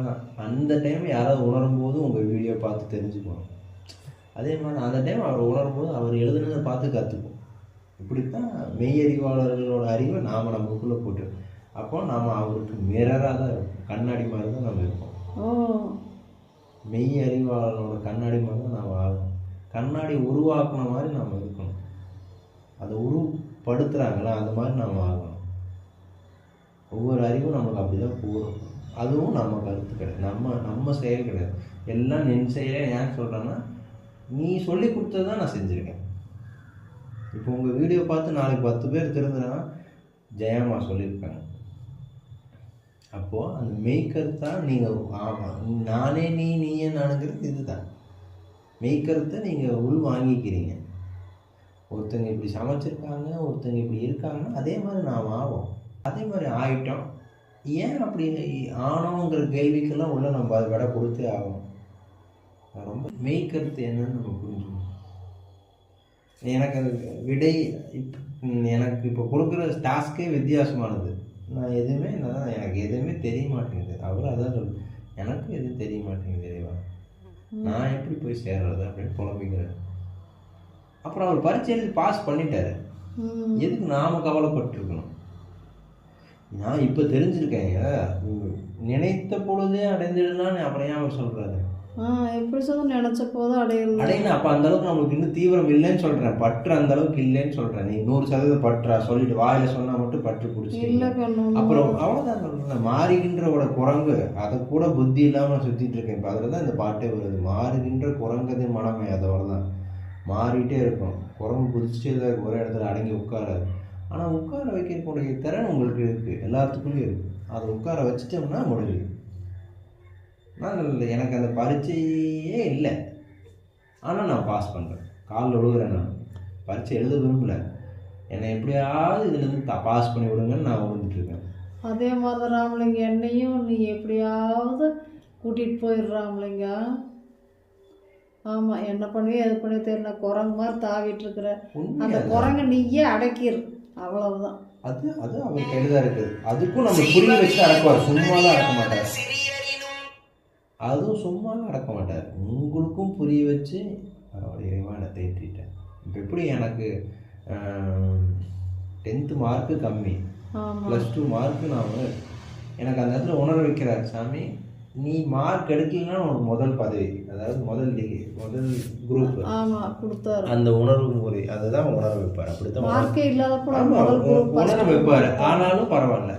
தான் அந்த டைம் யாராவது உணரும் போது உங்கள் வீடியோ பார்த்து தெரிஞ்சுக்கணும் அதே மாதிரி அந்த டைம் அவர் உணரும் போது அவர் எழுதுனதை பார்த்து கற்றுக்கும் இப்படித்தான் மெய்யறிவாளர்களோட அறிவை நாம் நமக்குள்ளே போட்டு அப்போ நாம் அவருக்கு மிரராக தான் இருப்போம் கண்ணாடி மாதிரி தான் நம்ம இருப்போம் மெய் அறிவாளனோட கண்ணாடி மாதிரி தான் நாம் ஆகணும் கண்ணாடி உருவாக்குன மாதிரி நாம் இருக்கணும். அதை உருப்படுத்துகிறாங்களா அந்த மாதிரி நாம் ஆகணும். ஒவ்வொரு அறிவும் நமக்கு அப்படி தான் போகும் அதுவும் நம்ம கருத்து கிடையாது. நம்ம நம்ம செயல் கிடையாது. எல்லாம் நின் செயல ஏன் சொல்கிறேன்னா நீ சொல்லி கொடுத்தது தான் நான் செஞ்சுருக்கேன். இப்போ உங்கள் வீடியோ பார்த்து நாளைக்கு பத்து பேர் தெரிஞ்சுனா ஜெயம்மா சொல்லியிருக்காங்க. அப்போது அந்த மெய்க்கருத்தா நீங்கள் ஆமாம் நானே நீ நீயே நானுங்கிறது இதுதான். மெய்க்கருத்தை நீங்கள் உள் வாங்கிக்கிறீங்க. ஒருத்தங்க இப்படி சமைச்சிருக்காங்க ஒருத்தங்க இப்படி இருக்காங்க அதே மாதிரி நாம் ஆவோம். அதே மாதிரி ஆயிட்டோம். ஏன் அப்படி ஆனோங்கிற கேள்விக்கெல்லாம் உள்ள நம்ம அதை விட கொடுத்தே ஆகணும். ரொம்ப மெய்க்கருத்து என்னன்னு நம்ம புரிஞ்சுக்கணும். எனக்கு அது விடை எனக்கு இப்போ கொடுக்குற டாஸ்க்கே வித்தியாசமானது. நான் எதுவுமே நான் எனக்கு எதுவுமே தெரிய மாட்டேங்குது. அவர் அதான் சொல்லு எனக்கு எதுவும் தெரிய மாட்டேங்குது இறைவா. நான் எப்படி போய் சேர்றது அப்படின்னு புலம்பிக்கிறேன் அப்புறம் அவர் பரீட்சை எழுதி பாஸ் பண்ணிட்டாரு எதுக்கு நாம கவலைப்பட்டிருக்கணும்? நான் இப்போ தெரிஞ்சிருக்கேங்க நினைத்த பொழுதே அடைஞ்சிடலான்னு அப்புறம் ஏன் அவர் சொல்றாரு? ஆ எப்படி சொல்ல நினச்ச போதும் அடையல அடையின அப்போ அந்த அளவுக்கு நம்மளுக்கு இன்னும் தீவிரம் இல்லைன்னு சொல்றேன். பற்று அந்த அளவுக்கு இல்லைன்னு சொல்றேன். நீ நூறு சதவீதம் பற்றா? சொல்லிட்டு வாயில சொன்னா மட்டும் பற்று இல்லை பிடிச்சி கண்ணு. அப்புறம் அவ்வளோதான் சொல்றேன். மாறுகின்றவோட குரங்கு அதை கூட புத்தி இல்லாமல் சுத்திட்டு இருக்கேன். இப்போ அதில் தான் இந்த பாட்டே வருது. மாறுகின்ற குரங்கது மனமே அதோட தான் மாறிட்டே இருக்கும். குரங்கு குதிச்சுட்டே தான் ஒரே இடத்துல அடங்கி உட்காராது. ஆனால் உட்கார வைக்கக்கூடிய திறன் உங்களுக்கு இருக்குது எல்லாத்துக்குள்ளேயும் இருக்குது அதை உட்கார வச்சிட்டோம்னா நான் இல்லை. எனக்கு அந்த பரீட்சையே இல்லை. ஆனால் நான் பாஸ் பண்ணுறேன் காலில் விழுகிறேன் நான். பரீட்சை எழுத விரும்பல. என்னை எப்படியாவது இதுலேருந்து த பாஸ் பண்ணி விடுங்கன்னு நான் விழுந்துட்டுருக்கேன் அதே மாதிரி ராமலிங்க என்னையும் நீ எப்படியாவது கூட்டிகிட்டு போயிடுறாமலிங்க ஆமாம் என்ன பண்ணுவியோ எது பண்ணி தெரியல. குரங்கு மாதிரி தாவிட்டு இருக்கிற அந்த. குரங்கை நீயே அடக்கிரு. அவ்வளவுதான். அது அது அவர் கையில் தான் இருக்குது. அதுக்கும் நம்ம புரிய வச்சு அடக்குவார். சும்மாலாம் அடக்க மாட்டார். அதுவும் சும்மாலாம் அடக்க மாட்டார். உங்களுக்கும் புரிய வச்சு அவரோட இறைவான தேற்றிட்டேன் இப்போ எப்படி எனக்கு டென்த்து மார்க்கு கம்மி. ப்ளஸ் டூ மார்க்கு நான் எனக்கு அந்த இடத்துல உணர வைக்கிறார் சாமி. நீ மார்க் எடுக்கலைன்னா உனக்கு முதல் பதவி அதாவது முதல் டிகிரி முதல் குரூப் ஆமாம் கொடுத்தாரு. அந்த உணர்வு முறை அதுதான் உணர வைப்பார். அப்படித்தான் மார்க்கே ஆமா, first. உணர வைப்பாரு. ஆனாலும் பரவாயில்ல.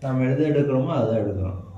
நம்ம எது எடுக்கிறோமோ அதை எடுக்கிறோம்.